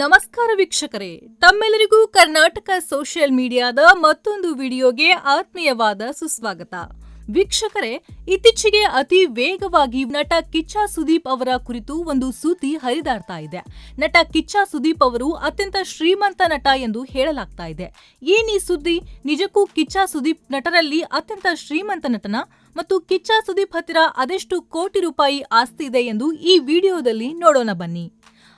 ನಮಸ್ಕಾರ ವೀಕ್ಷಕರೇ. ತಮ್ಮೆಲ್ಲರಿಗೂ ಕರ್ನಾಟಕ ಸೋಷಿಯಲ್ ಮೀಡಿಯಾದ ಮತ್ತೊಂದು ವಿಡಿಯೋಗೆ ಆತ್ಮೀಯವಾದ ಸುಸ್ವಾಗತ. ವೀಕ್ಷಕರೇ, ಇತ್ತೀಚೆಗೆ ಅತಿ ವೇಗವಾಗಿ ನಟ ಕಿಚ್ಚ ಸುದೀಪ್ ಅವರ ಕುರಿತು ಒಂದು ಸುದ್ದಿ ಹರಿದಾಡ್ತಾ ಇದೆ. ನಟ ಕಿಚ್ಚ ಸುದೀಪ್ ಅವರು ಅತ್ಯಂತ ಶ್ರೀಮಂತ ನಟ ಎಂದು ಹೇಳಲಾಗ್ತಾ ಇದೆ. ಏನ್ ಈ ಸುದ್ದಿ? ನಿಜಕ್ಕೂ ಕಿಚ್ಚ ಸುದೀಪ್ ನಟರಲ್ಲಿ ಅತ್ಯಂತ ಶ್ರೀಮಂತ ನಟನ? ಮತ್ತು ಕಿಚ್ಚ ಸುದೀಪ್ ಹತ್ತಿರ ಅದೆಷ್ಟು ಕೋಟಿ ರೂಪಾಯಿ ಆಸ್ತಿ ಇದೆ ಎಂದು ಈ ವಿಡಿಯೋದಲ್ಲಿ ನೋಡೋಣ ಬನ್ನಿ.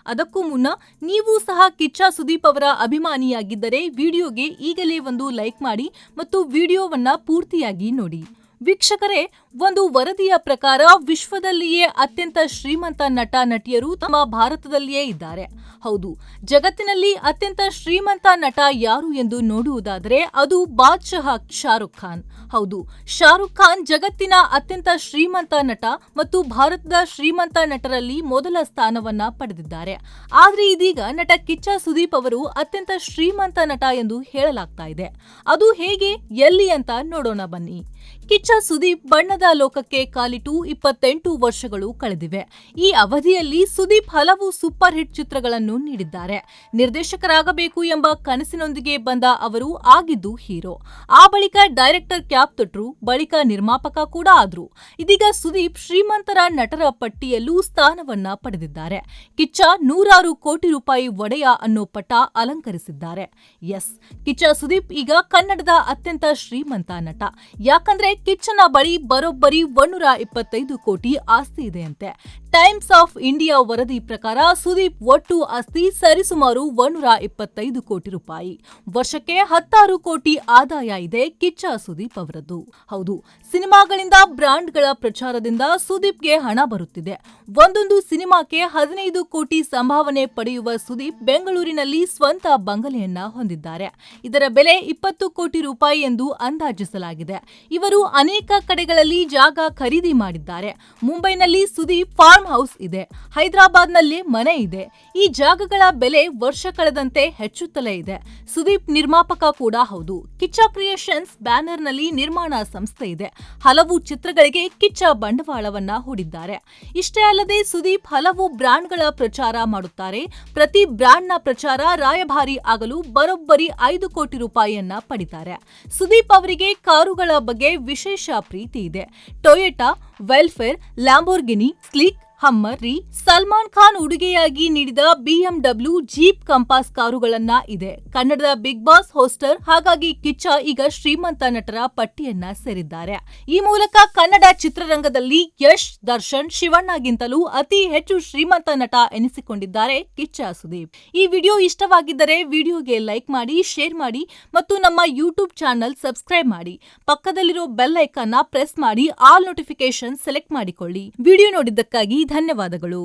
ಅದಕ್ಕೂ ಮುನ್ನ ನೀವು ಸಹ ಕಿಚ್ಚ ಸುದೀಪ್ ಅವರ ಅಭಿಮಾನಿಯಾಗಿದ್ದರೆ ವಿಡಿಯೋಗೆ ಈಗಲೇ ಒಂದು ಲೈಕ್ ಮಾಡಿ ಮತ್ತು ವಿಡಿಯೋವನ್ನ ಪೂರ್ತಿಯಾಗಿ ನೋಡಿ. ವೀಕ್ಷಕರೇ, ಒಂದು ವರದಿಯ ಪ್ರಕಾರ ವಿಶ್ವದಲ್ಲಿಯೇ ಅತ್ಯಂತ ಶ್ರೀಮಂತ ನಟ, ನಟಿಯರು ತಮ್ಮ ಭಾರತದಲ್ಲಿಯೇ ಇದ್ದಾರೆ. ಹೌದು, ಜಗತ್ತಿನಲ್ಲಿ ಅತ್ಯಂತ ಶ್ರೀಮಂತ ನಟ ಯಾರು ಎಂದು ನೋಡುವುದಾದರೆ ಅದು ಬಾದ್ಶಹ ಶಾರುಖ್ ಖಾನ್. ಹೌದು, ಶಾರುಖ್ ಖಾನ್ ಜಗತ್ತಿನ ಅತ್ಯಂತ ಶ್ರೀಮಂತ ನಟ ಮತ್ತು ಭಾರತದ ಶ್ರೀಮಂತ ನಟರಲ್ಲಿ ಮೊದಲ ಸ್ಥಾನವನ್ನ ಪಡೆದಿದ್ದಾರೆ. ಆದರೆ ಇದೀಗ ನಟ ಕಿಚ್ಚ ಸುದೀಪ್ ಅವರು ಅತ್ಯಂತ ಶ್ರೀಮಂತ ನಟ ಎಂದು ಹೇಳಲಾಗ್ತಾ ಇದೆ. ಅದು ಹೇಗೆ, ಎಲ್ಲಿ ಅಂತ ನೋಡೋಣ ಬನ್ನಿ. ಕಿಚ್ಚ ಸುದೀಪ್ ಬಣ್ಣದ ಲೋಕಕ್ಕೆ ಕಾಲಿಟ್ಟು ಇಪ್ಪತ್ತೆಂಟು ವರ್ಷಗಳು ಕಳೆದಿವೆ. ಈ ಅವಧಿಯಲ್ಲಿ ಸುದೀಪ್ ಹಲವು ಸೂಪರ್ ಹಿಟ್ ಚಿತ್ರಗಳನ್ನು ನೀಡಿದ್ದಾರೆ. ನಿರ್ದೇಶಕರಾಗಬೇಕು ಎಂಬ ಕನಸಿನೊಂದಿಗೆ ಬಂದ ಅವರು ಆಗಿದ್ದು ಹೀರೋ. ಆ ಬಳಿಕ ಡೈರೆಕ್ಟರ್ ಕ್ಯಾಪ್ ತೊಟ್ಟರು ಬಳಿಕ ನಿರ್ಮಾಪಕ ಕೂಡ ಆದ್ರು. ಇದೀಗ ಸುದೀಪ್ ಶ್ರೀಮಂತರ ನಟರ ಪಟ್ಟಿಯಲ್ಲೂ ಸ್ಥಾನವನ್ನ ಪಡೆದಿದ್ದಾರೆ. ಕಿಚ್ಚ ನೂರಾರು ಕೋಟಿ ರೂಪಾಯಿ ಒಡೆಯ ಅನ್ನೋ ಪಟ ಅಲಂಕರಿಸಿದ್ದಾರೆ. ಎಸ್, ಕಿಚ್ಚ ಸುದೀಪ್ ಈಗ ಕನ್ನಡದ ಅತ್ಯಂತ ಶ್ರೀಮಂತ ನಟ. ಯಾಕಂದ್ರೆ ಕಿಚ್ಚನ ಬಳಿ ಬರೋಬ್ಬರಿ ಒಂದೂರ ಇಪ್ಪತ್ತೈದು ಕೋಟಿ ಆಸ್ತಿ ಇದೆಯಂತೆ. ಟೈಮ್ಸ್ ಆಫ್ ಇಂಡಿಯಾ ವರದಿ ಪ್ರಕಾರ ಸುದೀಪ್ ಒಟ್ಟು ಆಸ್ತಿ ಸರಿಸುಮಾರು ಒಂದೂರ ಇಪ್ಪತ್ತೈದು ಕೋಟಿ ರೂಪಾಯಿ. ವರ್ಷಕ್ಕೆ ಹತ್ತಾರು ಕೋಟಿ ಆದಾಯ ಇದೆ ಕಿಚ್ಚ ಸುದೀಪ್ ಅವರದ್ದು. ಹೌದು, ಸಿನಿಮಾಗಳಿಂದ ಬ್ರಾಂಡ್ಗಳ ಪ್ರಚಾರದಿಂದ ಸುದೀಪ್ಗೆ ಹಣ ಬರುತ್ತಿದೆ. ಒಂದೊಂದು ಸಿನಿಮಾಕ್ಕೆ ಹದಿನೈದು ಕೋಟಿ ಸಂಭಾವನೆ ಪಡೆಯುವ ಸುದೀಪ್ ಬೆಂಗಳೂರಿನಲ್ಲಿ ಸ್ವಂತ ಬಂಗಲೆಯನ್ನ ಹೊಂದಿದ್ದಾರೆ. ಇದರ ಬೆಲೆ ಇಪ್ಪತ್ತು ಕೋಟಿ ರೂಪಾಯಿ ಎಂದು ಅಂದಾಜಿಸಲಾಗಿದೆ. ಇವರು ಅನೇಕ ಕಡೆಗಳಲ್ಲಿ ಜಾಗ ಖರೀದಿ ಮಾಡಿದ್ದಾರೆ. ಮುಂಬೈನಲ್ಲಿ ಸುದೀಪ್ ಫಾರ್ಮ್ ಹೌಸ್ ಇದೆ. ಹೈದರಾಬಾದ್ನಲ್ಲಿ ಮನೆ ಇದೆ. ಈ ಜಾಗಗಳ ಬೆಲೆ ವರ್ಷ ಕಳೆದಂತೆ ಹೆಚ್ಚುತ್ತಲೇ ಇದೆ. ಸುದೀಪ್ ನಿರ್ಮಾಪಕ ಕೂಡ ಹೌದು. ಕಿಚ್ಚ ಕ್ರಿಯೇಷನ್ಸ್ ಬ್ಯಾನರ್ನಲ್ಲಿ ನಿರ್ಮಾಣ ಸಂಸ್ಥೆ ಇದೆ. ಹಲವು ಚಿತ್ರಗಳಿಗೆ ಕಿಚ್ಚ ಬಂಡವಾಳವನ್ನ ಹೂಡಿದ್ದಾರೆ. ಇಷ್ಟೇ ಅಲ್ಲದೆ ಸುದೀಪ್ ಹಲವು ಬ್ರ್ಯಾಂಡ್ಗಳ ಪ್ರಚಾರ ಮಾಡುತ್ತಾರೆ. ಪ್ರತಿ ಬ್ರ್ಯಾಂಡ್ನ ಪ್ರಚಾರ ರಾಯಭಾರಿ ಆಗಲು ಬರೋಬ್ಬರಿ ಐದು ಕೋಟಿ ರೂಪಾಯಿಯನ್ನ ಪಡಿತಾರೆ. ಸುದೀಪ್ ಅವರಿಗೆ ಕಾರುಗಳ ಬಗ್ಗೆ ವಿಶೇಷ ಪ್ರೀತಿ ಇದೆ. Toyota, Vellfire, Lamborghini, sleek Hummer ರೀ ಸಲ್ಮಾನ್ ಖಾನ್ ಉಡುಗೆಯಾಗಿ ನೀಡಿದ ಬಿಎಂಡಬ್ಲ್ಯೂ ಜೀಪ್ ಕಂಪಾಸ್ ಕಾರುಗಳನ್ನ ಇದೆ. ಕನ್ನಡದ ಬಿಗ್ ಬಾಸ್ ಹೋಸ್ಟರ್ ಹಾಗಾಗಿ ಕಿಚ್ಚ ಈಗ ಶ್ರೀಮಂತ ನಟರ ಪಟ್ಟಿಯನ್ನ ಸೇರಿದ್ದಾರೆ. ಈ ಮೂಲಕ ಕನ್ನಡ ಚಿತ್ರರಂಗದಲ್ಲಿ ಯಶ್, ದರ್ಶನ್, ಶಿವಣ್ಣಗಿಂತಲೂ ಅತಿ ಹೆಚ್ಚು ಶ್ರೀಮಂತ ನಟ ಎನಿಸಿಕೊಂಡಿದ್ದಾರೆ ಕಿಚ್ಚ ಸುದೀಪ್. ಈ ವಿಡಿಯೋ ಇಷ್ಟವಾಗಿದ್ದರೆ ವಿಡಿಯೋಗೆ ಲೈಕ್ ಮಾಡಿ, ಶೇರ್ ಮಾಡಿ ಮತ್ತು ನಮ್ಮ ಯೂಟ್ಯೂಬ್ ಚಾನಲ್ ಸಬ್ಸ್ಕ್ರೈಬ್ ಮಾಡಿ. ಪಕ್ಕದಲ್ಲಿರೋ ಬೆಲ್ ಐಕಾನ್ನ ಪ್ರೆಸ್ ಮಾಡಿ, ಆಲ್ ನೋಟಿಫಿಕೇಶನ್ ಸೆಲೆಕ್ಟ್ ಮಾಡಿಕೊಳ್ಳಿ. ವಿಡಿಯೋ ನೋಡಿದ್ದಕ್ಕಾಗಿ ಧನ್ಯವಾದಗಳು.